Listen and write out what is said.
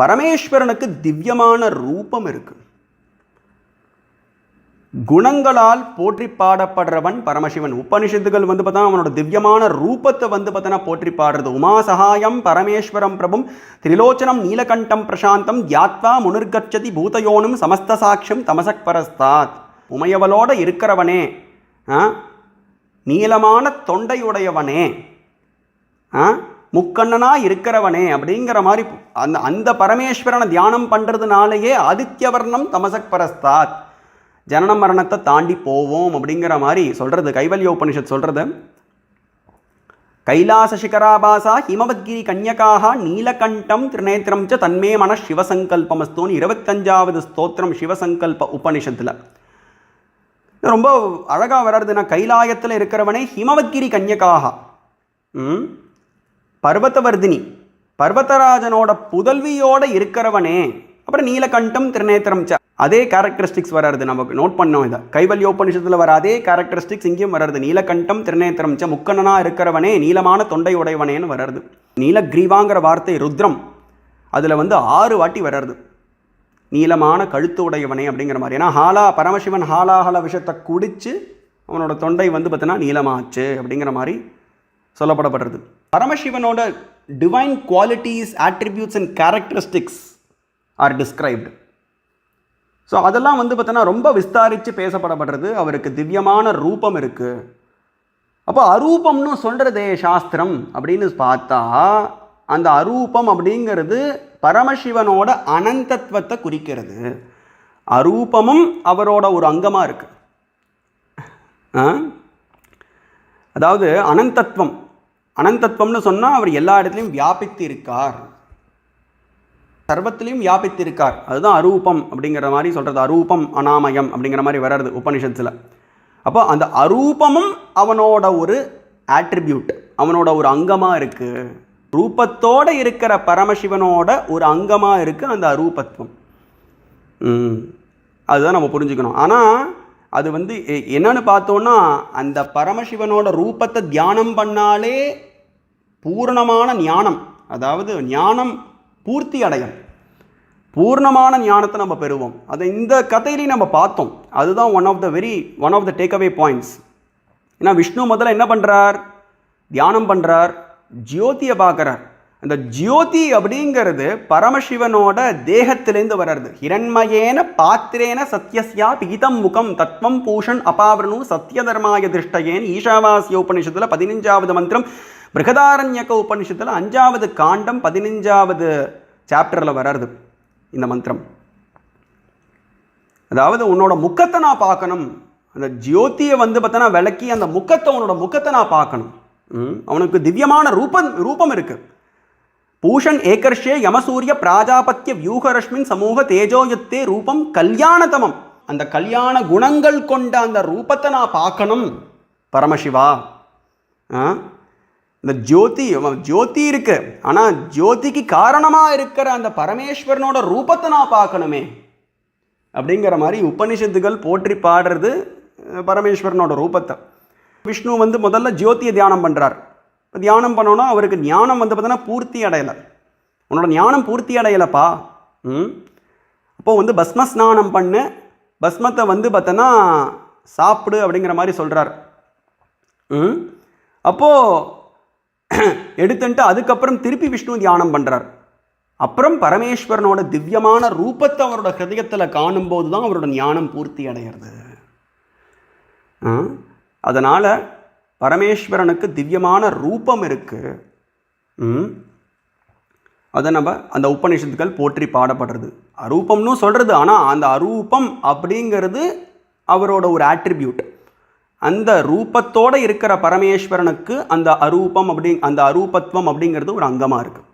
பரமேஸ்வரனுக்கு திவ்யமான ரூபம் இருக்கு குணங்களால் போற்றி பாடப்படுறவன் பரமசிவன் உபனிஷத்துகள் வந்து பார்த்தா அவனோட திவ்யமான ரூபத்தை வந்து பார்த்தனா போற்றி பாடுறது உமா சகாயம் பரமேஸ்வரம் பிரபும் திரிலோச்சனம் நீலகண்டம் பிரசாந்தம் யாத்வா முனிர்கச்சதி பூதயோனும் சமஸ்த சாட்சியம் தமசக் பரஸ்தாத் உமையவளோட இருக்கிறவனே ஆ? நீளமான தொண்டையுடையவனே ஆ? முக்கண்ணனா இருக்கிறவனே அப்படிங்கிற மாதிரி அந்த அந்த பரமேஸ்வரனை தியானம் பண்ணுறதுனாலேயே ஆதித்யவர்ணம் தமசக் பரஸ்தாத் ஜனன மரணத்தை தாண்டி போவோம் அப்படிங்கிற மாதிரி சொல்கிறது கைவல்ய உபனிஷத் சொல்கிறது கைலாச சிகராபாசா ஹிமவத்கிரி கன்யகாக நீலகண்டம் திரிநேத்திரம் ச தன்மே மன சிவசங்கல்பமஸ்தோன்னு இருபத்தஞ்சாவது ஸ்தோத்திரம் சிவசங்கல்ப உபனிஷத்தில். ரொம்ப அழகாக வர்றதுன்னா கைலாயத்தில் இருக்கிறவனே ஹிமவத்கிரி கன்யகாக ம்? பர்வதவர்தினி பர்வதராஜனோட புதல்வியோட இருக்கிறவனே. அப்புறம் நீலகண்டம் திருநேத்திரம் ச அதே கேரக்டரிஸ்டிக்ஸ் வராது. நமக்கு நோட் பண்ணோம் இதை. கைவல்யோபனிஷத்தில் வர அதே கேரக்டரிஸ்டிக்ஸ் இங்கேயும் வராது. நீலகண்டம் திருநேத்திரம் ச முக்கணனா இருக்கிறவனே நீளமான தொண்டை உடையவனேன்னு வராது. நீலக்ரீவாங்கிற வார்த்தை ருத்ரம் அதில் வந்து ஆறு வாட்டி வராது. நீளமான கழுத்து உடையவனே அப்படிங்கிற மாதிரி. ஏன்னா ஹாலா பரமசிவன் ஹாலாஹல விஷத்தை குடித்து அவனோட தொண்டை வந்து பார்த்தீங்கன்னா நீளமாச்சு அப்படிங்கிற மாதிரி சொல்லப்படப்படுறது பரமசிவனோட divine qualities attributes and characteristics are described so அதெல்லாம் வந்து பார்த்தோன்னா ரொம்ப விஸ்தாரித்து பேசப்படப்படுறது அவருக்கு திவ்யமான ரூபம் இருக்குது அப்போ அரூபம்னு சொல்கிறதே சாஸ்திரம் அப்படின்னு பார்த்தா அந்த அரூபம் அப்படிங்கிறது பரமசிவனோட அனந்தத்துவத்தை குறிக்கிறது. அரூபமும் அவரோட ஒரு அங்கமாக இருக்குது ஆ? அதாவது அனந்தத்துவம். அனந்தத்துவம்னு சொன்னால் அவர் எல்லா இடத்துலையும் வியாபித்து இருக்கார் சர்வத்திலையும் வியாபித்து இருக்கார் அதுதான் அரூபம் அப்படிங்கிற மாதிரி சொல்கிறது அரூபம் அனாமயம் அப்படிங்கிற மாதிரி வர்றது உபனிஷத்தில். அப்போ அந்த அரூபமும் அவனோட ஒரு ஆட்ரிபியூட் அவனோட ஒரு அங்கமாக இருக்குது ரூபத்தோடு இருக்கிற பரமசிவனோட ஒரு அங்கமாக இருக்குது அந்த அரூபத்துவம். அதுதான் நம்ம புரிஞ்சுக்கணும். ஆனால் அது வந்து எ- என்னன்னு பார்த்தோன்னா அந்த பரமசிவனோட ரூபத்தை தியானம் பண்ணாலே பூர்ணமான ஞானம். அதாவது ஞானம் பூர்த்தி அடையும். பூர்ணமான ஞானத்தை நம்ம பெறுவோம். அதை இந்த கதையிலையும் நம்ம பார்த்தோம். அதுதான் one of the very one of the takeaway points ஏன்னா விஷ்ணு முதல்ல என்ன பண்ணுறார் தியானம் பண்ணுறார் ஜோதியை பார்க்குறார். அந்த ஜோதி அப்படிங்கிறது பரமசிவனோட தேகத்திலேருந்து வர்றது. ஹிரண்மயேன பாத்திரேன சத்யஸ்யா பீதம் முகம் தத்வம் பூஷன் அபாவரணு சத்ய தர்மாய திருஷ்டயேன் ஈஷாவாசிய உபனிஷத்தில் பதினஞ்சாவது மந்திரம் பிருகதாரண்யக உபனிஷத்தில் அஞ்சாவது காண்டம் பதினஞ்சாவது சாப்டரில் வர்றது இந்த மந்திரம். அதாவது உன்னோட முக்கத்தை நான் பார்க்கணும். அந்த ஜோதியை வந்து பார்த்தனா விளக்கி அந்த முக்கத்தை உன்னோட முக்கத்தை நான் பார்க்கணும். ம், அவனுக்கு திவ்யமான ரூபம் ரூபம் இருக்குது பூஷன் ஏகர்ஷே யமசூரிய பிராஜாபத்திய வியூகரஷ்மின் சமூக தேஜோயத்தே ரூபம் கல்யாணதமம். அந்த கல்யாண குணங்கள் கொண்ட அந்த ரூபத்தை நான் பார்க்கணும். பரமசிவா. ஆ? இந்த ஜோதி ஜோதி இருக்கு. ஆனால் ஜோதிக்கு காரணமாக இருக்கிற அந்த பரமேஸ்வரனோட ரூபத்தை நான் பார்க்கணுமே. அப்படிங்கிற மாதிரி உபனிஷத்துகள் போற்றி பாடுறது பரமேஸ்வரனோட ரூபத்தை. விஷ்ணு வந்து முதல்ல ஜோதியை தியானம் பண்ணுறார் இப்போ தியானம் பண்ணோன்னா அவருக்கு ஞானம் வந்து பார்த்தோன்னா பூர்த்தி அடையலை. உன்னோட ஞானம் பூர்த்தி அடையலைப்பா. ம்? அப்போது வந்து பஸ்ம ஸ்நானம் பண்ணு. பஸ்மத்தை வந்து பார்த்தோன்னா சாப்பிடு அப்படிங்கிற மாதிரி சொல்கிறார் ம்? அப்போது எடுத்துன்ட்டு அதுக்கப்புறம் திருப்பி விஷ்ணு தியானம் பண்ணுறார் அப்புறம் பரமேஸ்வரனோட திவ்யமான ரூபத்தை அவரோட ஹிருதயத்தில் காணும்போது தான் அவரோட ஞானம் பூர்த்தி அடைகிறது அதனால் பரமேஸ்வரனுக்கு திவ்யமான ரூபம் இருக்குது அதை நம்ம அந்த உபநிஷத்துக்கள் போற்றி பாடப்படுறது. அரூபம்னு சொல்கிறது ஆனால் அந்த அரூபம் அப்படிங்கிறது அவரோட ஒரு ஆட்ரிபியூட் அந்த ரூபத்தோடு இருக்கிற பரமேஸ்வரனுக்கு அந்த அரூபம் அப்படி அந்த அரூபத்துவம் அப்படிங்கிறது ஒரு அங்கமாக இருக்குது